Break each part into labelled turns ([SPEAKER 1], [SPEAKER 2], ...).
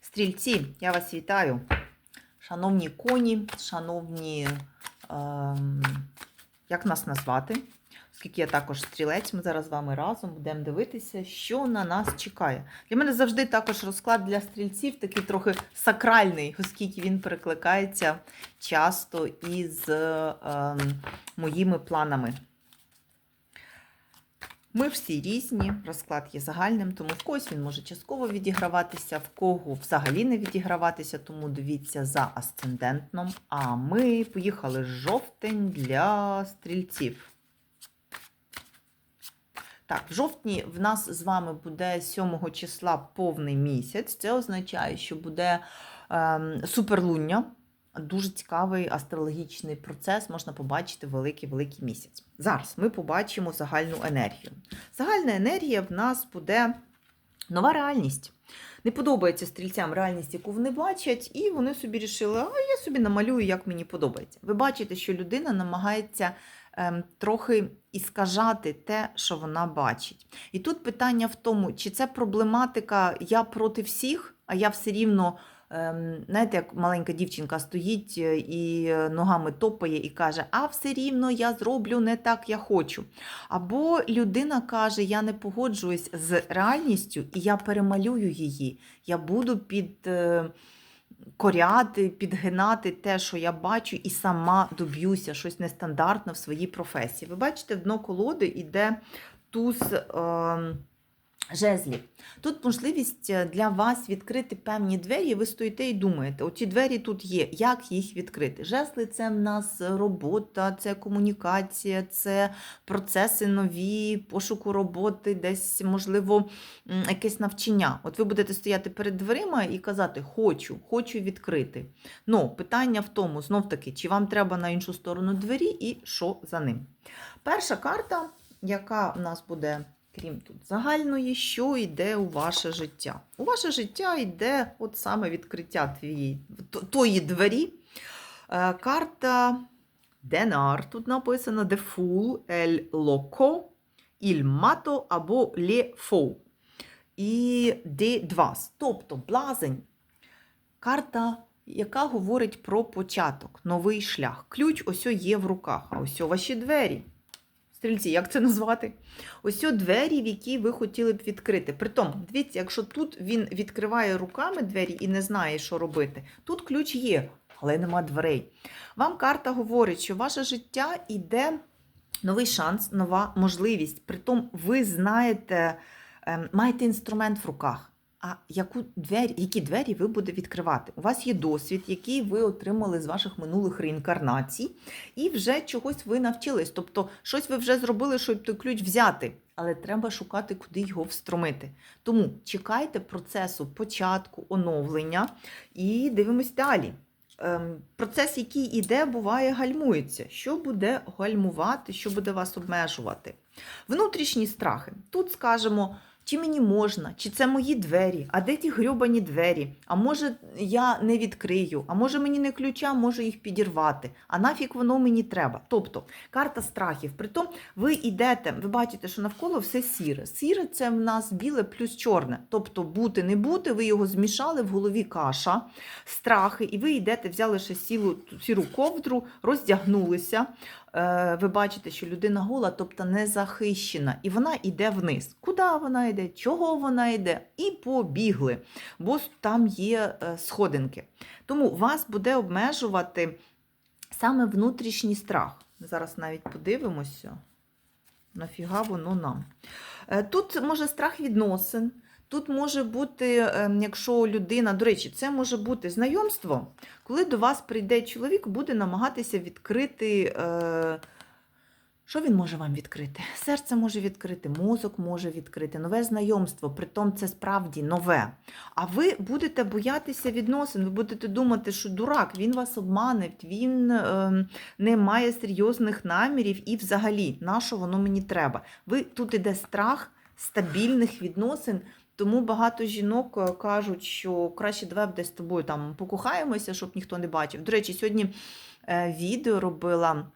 [SPEAKER 1] Стрільці, я вас вітаю. Шановні коні, шановні, ем, як нас назвати? Оскільки я також стрілець, ми зараз з вами разом будемо дивитися, що на нас чекає. Для мене завжди також розклад для стрільців такий трохи сакральний, оскільки він перекликається часто із ем, моїми планами. Ми всі різні, розклад є загальним, тому в когось він може частково відіграватися, в кого взагалі не відіграватися, тому дивіться за асцендентном. А ми поїхали жовтень для стрільців. Так, в жовтні в нас з вами буде 7 числа повний місяць. Це означає, що буде ем, суперлуння. Дуже цікавий астрологічний процес, можна побачити великий-великий місяць. Зараз ми побачимо загальну енергію. Загальна енергія в нас буде нова реальність. Не подобається стрільцям реальність, яку вони бачать, і вони собі рішили, а я собі намалюю, як мені подобається. Ви бачите, що людина намагається ем, трохи іскажати те, що вона бачить. І тут питання в тому, чи це проблематика я проти всіх, а я все рівно. Ем, Знаєте, як маленька дівчинка стоїть е, і ногами топає і каже, а все рівно я зроблю не так, я хочу. Або людина каже, я не погоджуюсь з реальністю і я перемалюю її. Я буду під. е, Коряти, підгинати те, що я бачу, і сама доб'юся щось нестандартне в своїй професії. Ви бачите, в дно колоди йде туз е, жезлів. Тут можливість е, для вас відкрити певні двері, ви стоїте і думаєте, оці двері тут є, як їх відкрити? Жезли це в нас робота, це комунікація, це процеси нові, пошуку роботи, десь, можливо, якесь навчання. От ви будете стояти перед дверима і казати Хочу, хочу відкрити. Ну, питання в тому, знов таки, чи вам треба на іншу сторону двері і що за ним. Перша карта, яка в нас буде крім тут загальної, що йде у ваше життя. У ваше життя йде от саме відкриття твоєї, тої двері. Е, Карта Денар. Тут написано The Fool, El Loco, Il Mato або Le Fou. І De Двас. Тобто блазень. Карта, яка говорить про початок, новий шлях. Ключ ось є в руках, а ось ваші двері. Стрільці, як це назвати? Ось о двері, в які ви хотіли б відкрити. Притом, дивіться, якщо тут він відкриває руками двері і не знає, що робити, тут ключ є, але нема дверей. Вам карта говорить, що ваше життя йде новий шанс, нова можливість. Притом, ви знаєте, ем, маєте інструмент в руках. А яку двері, які двері ви будете відкривати? У вас є досвід, який ви отримали з ваших минулих реінкарнацій, і вже чогось ви навчились. Тобто, щось ви вже зробили, щоб той ключ взяти, але треба шукати, куди його встромити. Тому чекайте процесу початку, оновлення і дивимось далі. Ем, Процес, який іде, буває, гальмується. Що буде гальмувати, що буде вас обмежувати? Внутрішні страхи. Тут скажемо. Чи мені можна, чи це мої двері, а де ті грьобані двері? А може я не відкрию, а може мені не ключа, можу їх підірвати. А нафіг воно мені треба. Тобто карта страхів. Притом ви йдете, ви бачите, що навколо все сіре. Сіре це в нас біле плюс чорне. Тобто бути, не бути, ви його змішали в голові каша, страхи, і ви йдете, взяли ще сілу, сіру ковдру, роздягнулися. Е, Ви бачите, що людина гола, тобто не захищена, і вона йде вниз. Куди вона йде? Чого вона йде? І побігли, бо там є е, сходинки. Тому вас буде обмежувати саме внутрішній страх. Зараз навіть подивимося, нафіга воно нам. Е, Тут може страх відносин. Тут може бути, ем, якщо людина, до речі, це може бути знайомство, коли до вас прийде чоловік, буде намагатися відкрити. Е, що він може вам відкрити? Серце може відкрити, мозок може відкрити, нове знайомство, притом це справді нове. А ви будете боятися відносин, ви будете думати, що дурак, він вас обмане, він е, не має серйозних намірів і взагалі, на що воно мені треба? Ви тут іде страх стабільних відносин. Тому багато жінок е, кажуть, що краще давай десь з тобою там покохаємося, щоб ніхто не бачив. До речі, сьогодні е, відео робила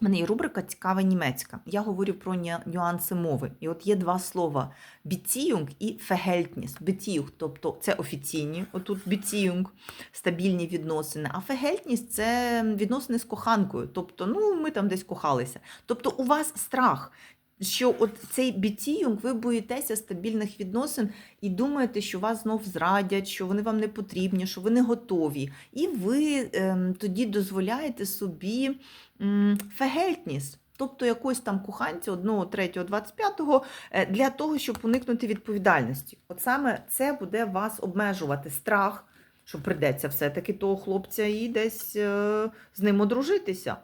[SPEAKER 1] У мене є рубрика Цікава німецька. Я говорю про нюанси мови. І от є два слова: Beziehung і Verhältnis. Beziehung, тобто це офіційні, отут Beziehung, стабільні відносини. А Verhältnis – це відносини з коханкою. Тобто, ну, ми там десь кохалися. Тобто, у вас страх. Що от цей бітіюнг, ви боїтеся стабільних відносин і думаєте, що вас знов зрадять, що вони вам не потрібні, що ви не готові. І ви ем, тоді дозволяєте собі м, фегельтніс, тобто якось там коханця 1, 3, 25 е, для того, щоб уникнути відповідальності. От саме це буде вас обмежувати страх, що придеться все-таки того хлопця і десь е, з ним одружитися.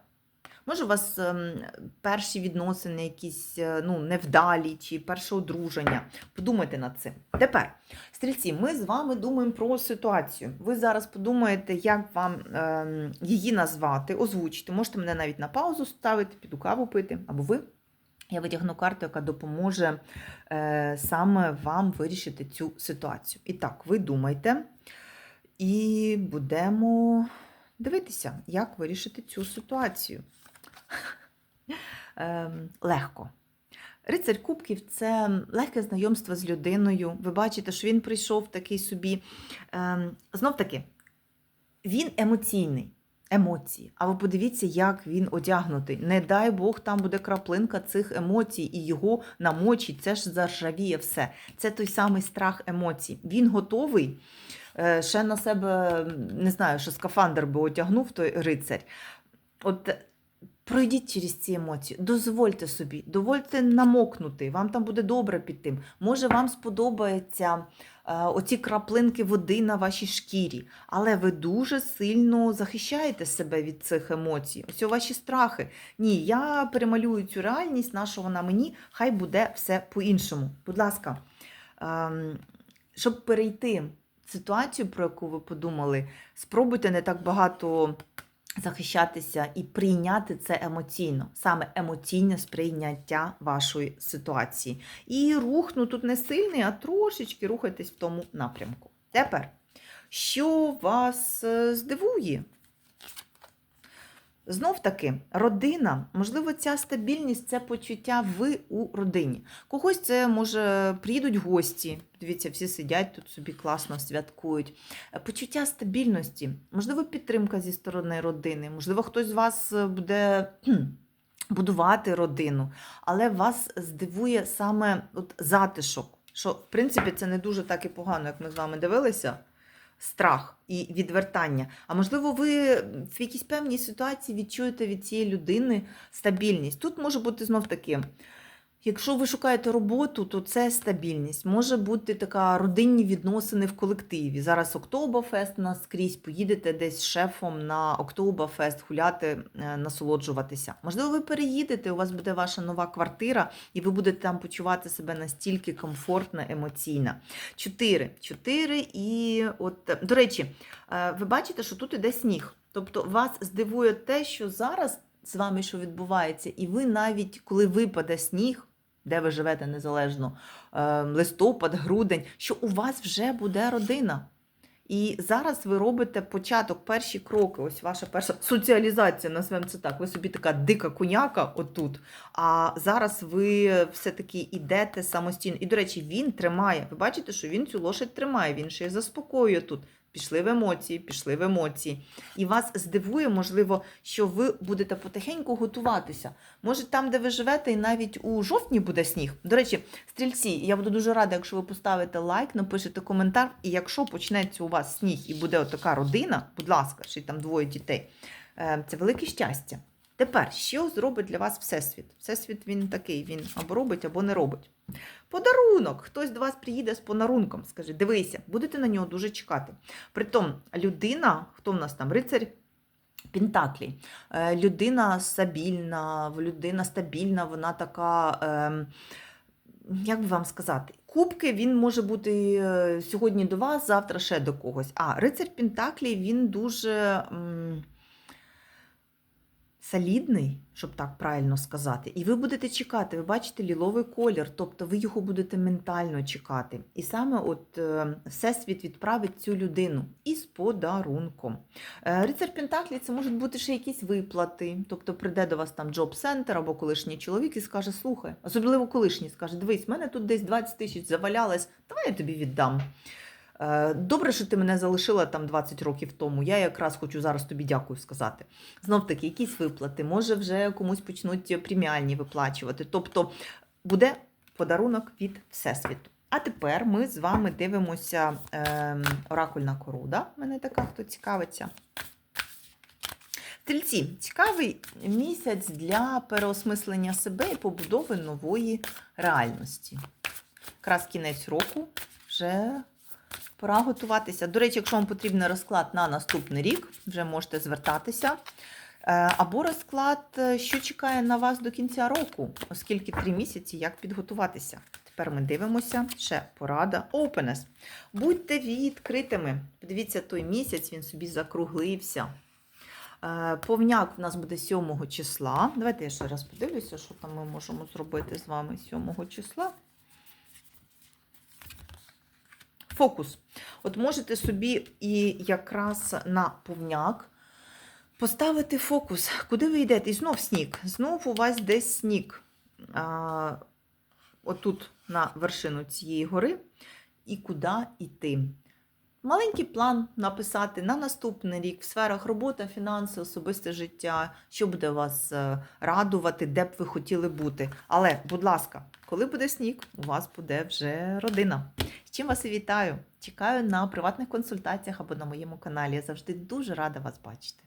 [SPEAKER 1] Може, у вас ем, перші відносини якісь е, ну, невдалі чи перше одруження. Подумайте над цим. Тепер, стрільці, ми з вами думаємо про ситуацію. Ви зараз подумаєте, як вам ем, її назвати, озвучити. Можете мене навіть на паузу ставити, піду каву пити, або ви. Я витягну карту, яка допоможе е, саме вам вирішити цю ситуацію. І так, ви думайте, і будемо дивитися, як вирішити цю ситуацію. Ем, легко. Рицарь Кубків це легке знайомство з людиною. Ви бачите, що він прийшов такий собі. Ем, знов таки, він емоційний. Емоції. А ви подивіться, як він одягнутий. Не дай Бог, там буде краплинка цих емоцій, і його намочить. Це ж заржавіє все. Це той самий страх емоцій. Він готовий. е, Ще на себе не знаю, що скафандр би одягнув той рицарь. От Пройдіть через ці емоції, дозвольте собі, довольте намокнути, вам там буде добре під тим. Може, вам сподобаються е, оці краплинки води на вашій шкірі, але ви дуже сильно захищаєте себе від цих емоцій. Ось ваші страхи. Ні, я перемалюю цю реальність, на мені, хай буде все по-іншому. Будь ласка, ем, щоб перейти ситуацію, про яку ви подумали, спробуйте не так багато захищатися і прийняти це емоційно, саме емоційне сприйняття вашої ситуації. І рух ну тут не сильний, а трошечки рухайтесь в тому напрямку. Тепер, що вас е, здивує? Знов таки, родина, можливо, ця стабільність це почуття ви у родині. Когось це може приїдуть гості. Дивіться, всі сидять тут собі класно святкують. Почуття стабільності, можливо, підтримка зі сторони родини, можливо, хтось з вас е, буде будувати родину, але вас здивує саме от затишок. Що, в принципі, це не дуже так і погано, як ми з вами дивилися страх і відвертання. А можливо, ви в якійсь певній ситуації відчуєте від цієї людини стабільність. Тут може бути знов таки. Якщо ви шукаєте роботу, то це стабільність. Може бути така родинні відносини в колективі. Зараз Октобафест у нас скрізь, поїдете десь з шефом на Октобафест гуляти, е, насолоджуватися. Можливо, ви переїдете, у вас буде ваша нова квартира, і ви будете там почувати себе настільки комфортно, емоційно. Чотири. Чотири і от, до речі, е, ви бачите, що тут іде сніг. Тобто вас здивує те, що зараз з вами що відбувається, і ви навіть коли випаде сніг, де ви живете незалежно, е, листопад, грудень, що у вас вже буде родина. І зараз ви робите початок, перші кроки. Ось ваша перша соціалізація, назвемо це так. Ви собі така дика коняка отут. А зараз ви все-таки йдете самостійно. І, до речі, він тримає. Ви бачите, що він цю лошадь тримає, він ще й заспокоює тут. Пішли в емоції, пішли в емоції. І вас здивує, можливо, що ви будете потихеньку готуватися. Може, там, де ви живете, і навіть у жовтні буде сніг. До речі, стрільці, я буду дуже рада, якщо ви поставите лайк, напишете коментар. І якщо почнеться у вас сніг і буде отака родина, будь ласка, ще там двоє дітей, е, це велике щастя. Тепер, що зробить для вас Всесвіт? Всесвіт він такий, він або робить, або не робить. Подарунок. Хтось до вас приїде з подарунком, скаже, дивися, будете на нього дуже чекати. Притом, людина, хто в нас там, рицарь Пентаклі, е, людина стабільна, людина стабільна, вона така. ем, як би вам сказати, кубки він може бути е, сьогодні до вас, завтра ще до когось. А рицар Пентаклі він дуже солідний, щоб так правильно сказати, і ви будете чекати, ви бачите ліловий колір, тобто ви його будете ментально чекати. І саме от е, Всесвіт відправить цю людину із подарунком. Е, Рицар Пентаклі це можуть бути ще якісь виплати, тобто прийде до вас там джоб-центр або колишній чоловік і скаже: слухай, особливо колишній скаже: дивись, в мене тут десь 20 тисяч завалялось, давай я тобі віддам. Е, Добре, що ти мене залишила там 20 років тому. Я якраз хочу зараз тобі дякую сказати. Знов таки, якісь виплати, може вже комусь почнуть преміальні виплачувати. Тобто буде подарунок від Всесвіту. А тепер ми з вами дивимося е, оракульна коруда. Мене така, хто цікавиться. Стрільці, цікавий місяць для переосмислення себе і побудови нової реальності. Якраз кінець року вже пора готуватися. До речі, якщо вам потрібен розклад на наступний рік, вже можете звертатися. Е, Або розклад, е, що чекає на вас до кінця року, оскільки три місяці, як підготуватися. Тепер ми дивимося. Ще порада. Openness. Будьте відкритими. Подивіться, той місяць він собі закруглився. Е, Повняк у нас буде 7 числа. Давайте я ще раз подивлюся, що там ми можемо зробити з вами 7 числа. Фокус. От можете собі і якраз на повняк поставити фокус. Куди ви йдете? І знов сніг. Знов у вас десь сніг. А, отут на вершину цієї гори. І куди йти. Маленький план написати на наступний рік в сферах робота, фінанси, особисте життя, що буде вас е, радувати, де б ви хотіли бути. Але, будь ласка, коли буде сніг, у вас буде вже родина. Чим вас і вітаю! Чекаю на приватних консультаціях або на моєму каналі. Я завжди дуже рада вас бачити.